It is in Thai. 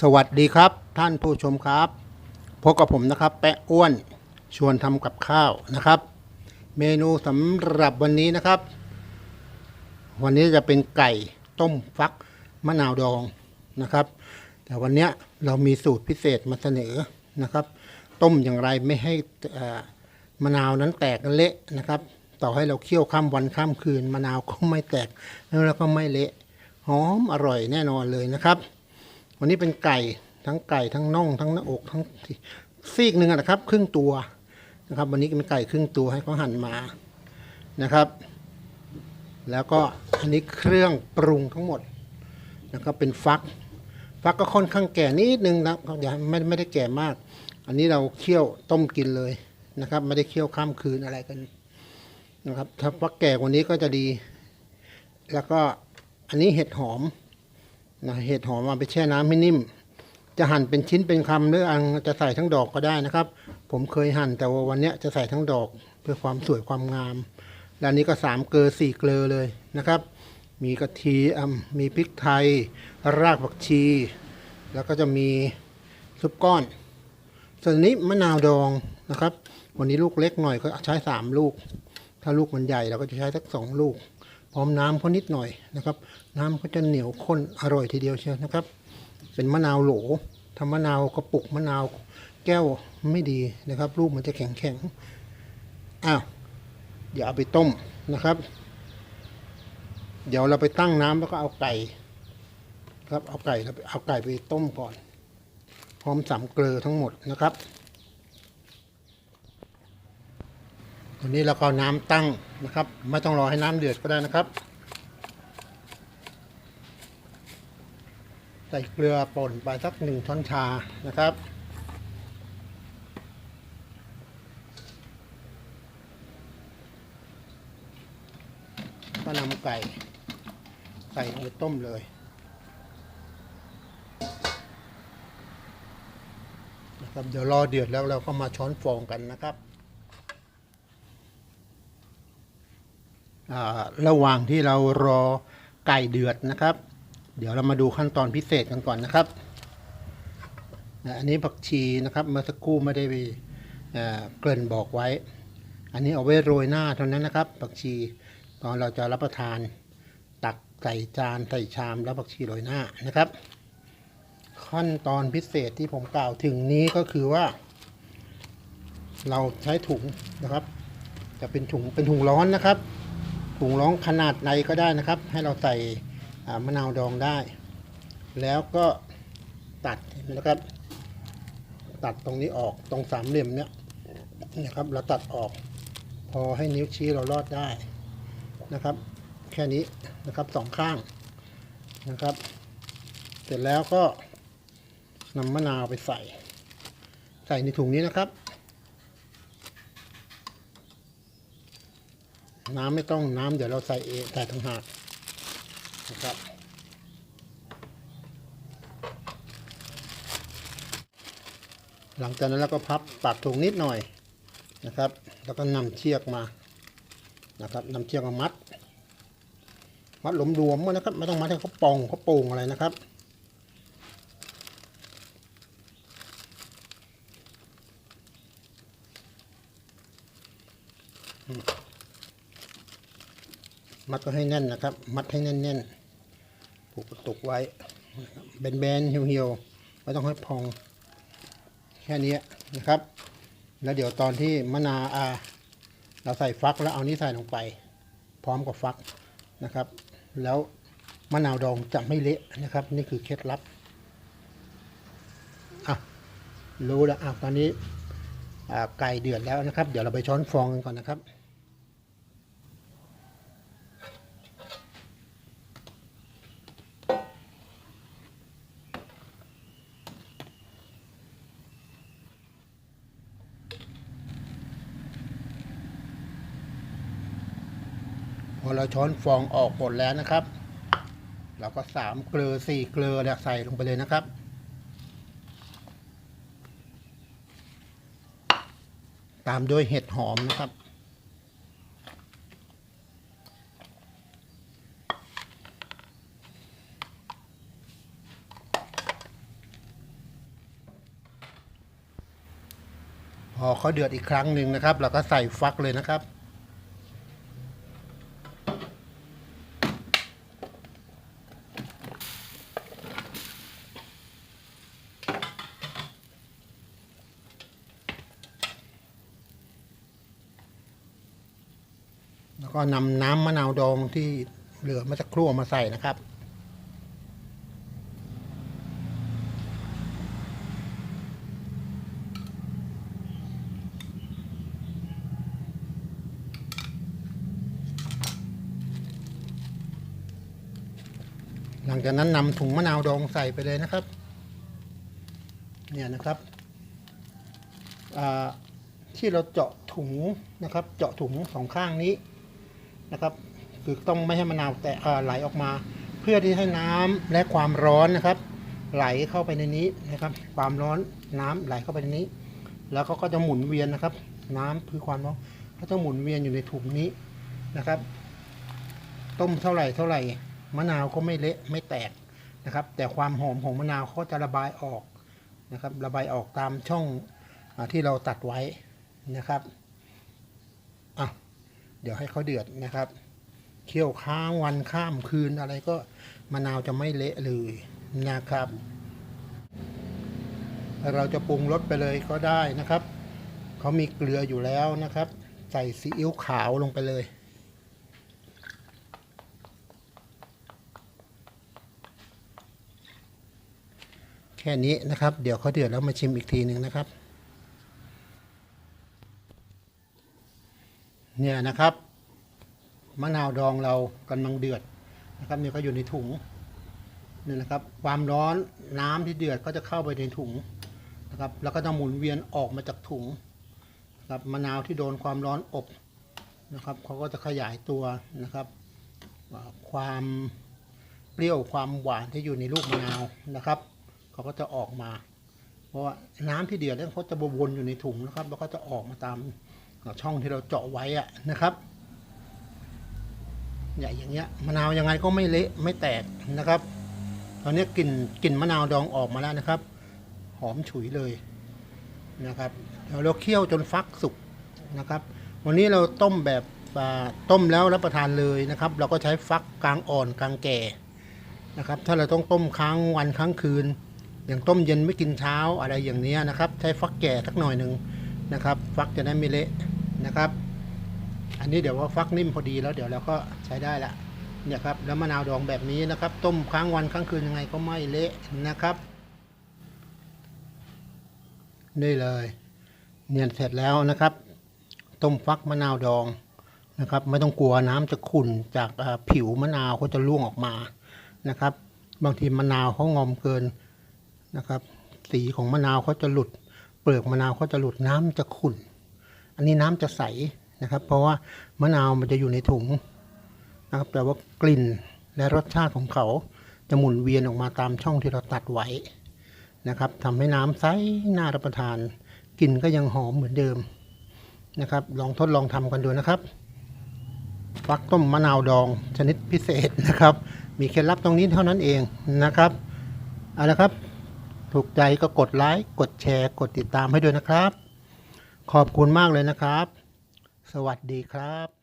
สวัสดีครับท่านผู้ชมครับพบกับผมนะครับแปะอ้วนชวนทำกับข้าวนะครับ เมนูสำหรับวันนี้นะครับ วันนี้จะเป็นไก่ต้มฟักมะนาวดองนะครับ แต่วันนี้เรามีสูตรพิเศษมาเสนอนะครับ ต้มอย่างไรไม่ให้มะนาวนั้นแตกเละนะครับ ต่อให้เราเคี่ยวข้ามวันข้ามคืนมะนาวก็ไม่แตกแล้วก็ไม่เละหอมอร่อยแน่นอนเลยนะครับ วันนี้เป็นไก่ทั้งไก่ทั้งน่องทั้งหน้าอกทั้งซีกหนึ่งอะนะครับ ครึ่งตัวนะครับ วันนี้เป็นไก่ครึ่งตัวให้เขาหั่นมานะครับ แล้วก็อันนี้เครื่องปรุงทั้งหมดนะครับเป็นฟัก ฟักก็ค่อนข้างแก่นิดนึงนะอย่าไม่ไม่ได้แก่มาก อันนี้เราเคี่ยวต้มกินเลยนะครับ ไม่ได้เคี่ยวข้ามคืนอะไรกันนะครับ ถ้าฟักแก่กว่านี้ก็จะดี แล้วก็อันนี้เห็ดหอม นะเห็ดหอมมาไปแช่น้ำให้นิ่ม จะหั่นเป็นชิ้นเป็นคำหรืออันจะใส่ทั้งดอกก็ได้นะครับ ผมเคยหั่นแต่ว่าวันนี้จะใส่ทั้งดอกเพื่อความสวยความงามและนนี้ก็สามเกลือสี่เกลือเลยนะครับ มีกะทิอ่ำมีพริกไทย รากผักชี แล้วก็จะมีซุปก้อน ส่วนนนี้มะนาวดองนะครับ วันนี้ลูกเล็กหน่อยก็ใช้สามลูก ถ้าลูกมันใหญ่เราก็จะใช้สักสองลูก พร้อมน้ำเขานิดหน่อยนะครับ น้ำเขาจะเหนียวข้นอร่อยทีเดียวเชียวนะครับ เป็นมะนาวโหลทำมะนาวกระปุกมะนาวแก้วไม่ดีนะครับ ลูกมันจะแข็งแข็งอ้าวเดี๋ยวเอาไปต้มนะครับ เดี๋ยวเราไปตั้งน้ำแล้วก็เอาไก่ ครับเอาไก่เราเอาไก่ไปต้มก่อน พร้อมสามเกลือทั้งหมดนะครับ ตอนนี้เราก็น้ำตั้งนะครับ ไม่ต้องรอให้น้ำเดือดก็ได้นะครับ ใส่เกลือป่นไปสักหนึ่งช้อนชานะครับก็นำไก่ใส่ลงไปต้มเลยนะครับเดี๋ยวรอเดือดแล้วเราก็มาช้อนฟองกันนะครับอ่า ระหว่างที่เรารอไก่เดือดนะครับ เดี๋ยวเรามาดูขั้นตอนพิเศษกันก่อนนะครับอันนี้ผักชีนะครับเมื่อสักครู่ไม่ได้ไปเกริ่นบอกไว้ อันนี้เอาไว้โรยหน้าเท่านั้นนะครับ ผักชีตอนเราจะรับประทานตักใส่จานใส่ชามแล้วผักชีโรยหน้านะครับ ขั้นตอนพิเศษที่ผมกล่าวถึงนี้ก็คือว่า เราใช้ถุงนะครับ จะเป็นถุงเป็นถุงร้อนนะครับ ถุงร้อนขนาดไหนก็ได้นะครับ ให้เราใส่มะนาวดองได้ แล้วก็ตัดนะครับ ตัดตรงนี้ออกตรงสามเหลี่ยมเนี้ยนะครับ เราตัดออก พอให้นิ้วชี้เราลอดได้นะครับ แค่นี้นะครับสองข้างนะครับ เสร็จแล้วก็นำมะนาวไปใส่ ใส่ในถุงนี้นะครับ น้ำไม่ต้องน้ำเดี๋ยวเราใส่เองใส่ทั้งหากนะครับหลังจากนั้นเราก็พับปากถุงนิดหน่อยนะครับ แล้วก็นำเชือกมานะครับนำเชือกมามัด มัดหลมรวมๆนะครับ ไม่ต้องมัดให้เขาปองเขาโป่งอะไรนะครับ มัดก็ให้แน่นนะครับ มัดให้แน่นๆผูกกระตุกไว้นะครับแบนๆเหี่ยวๆไม่ต้องให้พอง แค่นี้นะครับ แล้วเดี๋ยวตอนที่มะนาวอ่าเราใส่ฟักแล้วเอานี้ใส่ลงไป พร้อมกับฟักนะครับ แล้วมะนาวดองจะไม่เละนะครับ นี่คือเคล็ดลับอะรู้แล้วอะตอนนี้ไก่เดือดแล้วนะครับ เดี๋ยวเราไปช้อนฟองกันก่อนนะครับ เอเราช้อนฟองออกหมดแล้วนะครับเราก็สามเกลือสี่เกลือเนี่ใส่ลงไปเลยนะครับ ตามด้วยเห็ดหอมนะครับ พอเขาเดือดอีกครั้งหนึ่งนะครับ เราก็ใส่ฟักเลยนะครับ ก็นำน้ำมะนาวดองที่เหลือมาจากครัวมาใส่นะครับ หลังจากนั้นนำถุงมะนาวดองใส่ไปเลยนะครับ เนี่ยนะครับที่เราเจาะถุงนะครับ เจาะถุงสองข้างนี้ นะครับ คือต้องไม่ให้มะนาวแตะไหลออกมา เพื่อที่ให้น้ำและความร้อนนะครับ ไหลเข้าไปในนี้นะครับ ความร้อนน้ำไหลเข้าไปในนี้ แล้วเขาก็จะหมุนเวียนนะครับ น้ำคือความร้อนเขาจะหมุนเวียนอยู่ในถุงนี้นะครับ ต้มเท่าไหร่เท่าไหร่มะนาวก็ไม่เละไม่แตกนะครับ แต่ความหอมของมะนาวเขาจะระบายออกนะครับ ระบายออกตามช่องอที่เราตัดไว้นะครับ เดี๋ยวให้เขาเดือดนะครับ เคี่ยวค้างวันข้ามคืนอะไรก็มะนาวจะไม่เละเลยนะครับ เราจะปรุงรสไปเลยก็ได้นะครับเขามีเกลืออยู่แล้วนะครับ ใส่ซีอิ๊วขาวลงไปเลยแค่นี้นะครับ เดี๋ยวเขาเดือดแล้วมาชิมอีกทีหนึ่งนะครับ เนะครับ มะนาวดองเรากำลังเดือดนะครับเนี่ยก็อยู่ในถุงนี่นะครับ ความร้อนน้ำที่เดือดก็จะเข้าไปในถุงนะครับ แล้วก็จะหมุนเวียนออกมาจากถุงนะครับมะนาวที่โดนความร้อนอบนะครับเขาก็จะขยายตัวนะครับ ความเปรี้ยวความหวานที่อยู่ในลูกมะนาวนะครับเขาก็จะออกมา เพราะว่าน้ำที่เดือดเนี่ยเขาจะบวนอยู่ในถุงนะครับ แล้วก็จะออกมาตาม ช่องที่เราเจาะไว้อะนะครับเนี่อย่างเงี้ยมะนาวยังไงก็ไม่เละไม่แตกนะครับ ตอนนี้กลิ่นกลิ่นมะนาวดองออกมาแล้วนะครับ หอมฉุยเลยนะครับเดี๋ยวเราเคี่ยวจนฟักสุกนะครับ วันนี้เราต้มแบบต้มแล้วรับประทานเลยนะครับ เราก็ใช้ฟักกลางอ่อนกลางแก่นะครับ ถ้าเราต้องต้มค้างวันค้างคืน อย่างต้มเย็นไม่กินเช้าอะไรอย่างเนี้ยนะครับ ใช้ฟักแก่สักหน่อยหนึ่ง นะครับ ฟักจะได้ไม่เละนะครับ อันนี้เดี๋ยวว่าฟักนิ่มพอดีแล้วเดี๋ยวเราก็ใช้ได้ละเนี่ยครับแล้วมะนาวดองแบบนี้นะครับ ต้มค้างวันค้างคืนยังไงก็ไม่เละนะครับ นี่เลยเนียนเสร็จแล้วนะครับ ต้มฟักมะนาวดองนะครับ ไม่ต้องกลัวน้ำจะขุ่นจากผิวมะนาวเขาจะร่วงออกมานะครับ บางทีมะนาวเขางอมเกินนะครับ สีของมะนาวเขาจะหลุด เปลือกมะนาวเขาจะหลุดน้ำจะขุ่น อันนี้น้ำจะใสนะครับ เพราะว่ามะนาวมันจะอยู่ในถุงนะครับแต่ว่ากลิ่นและรสชาติของเขาจะหมุนเวียนออกมาตามช่องที่เราตัดไว้นะครับทำให้น้ำใสน่ารับประทานกลิ่นก็ยังหอมเหมือนเดิมนะครับ ลองทดลองทำกันดูนะครับฟักต้มมะนาวดองชนิดพิเศษนะครับ มีเคล็ดลับตรงนี้เท่านั้นเองนะครับเอาละครับ ถูกใจก็กดไลค์กดแชร์ กดติดตามให้ด้วยนะครับ ขอบคุณมากเลยนะครับ สวัสดีครับ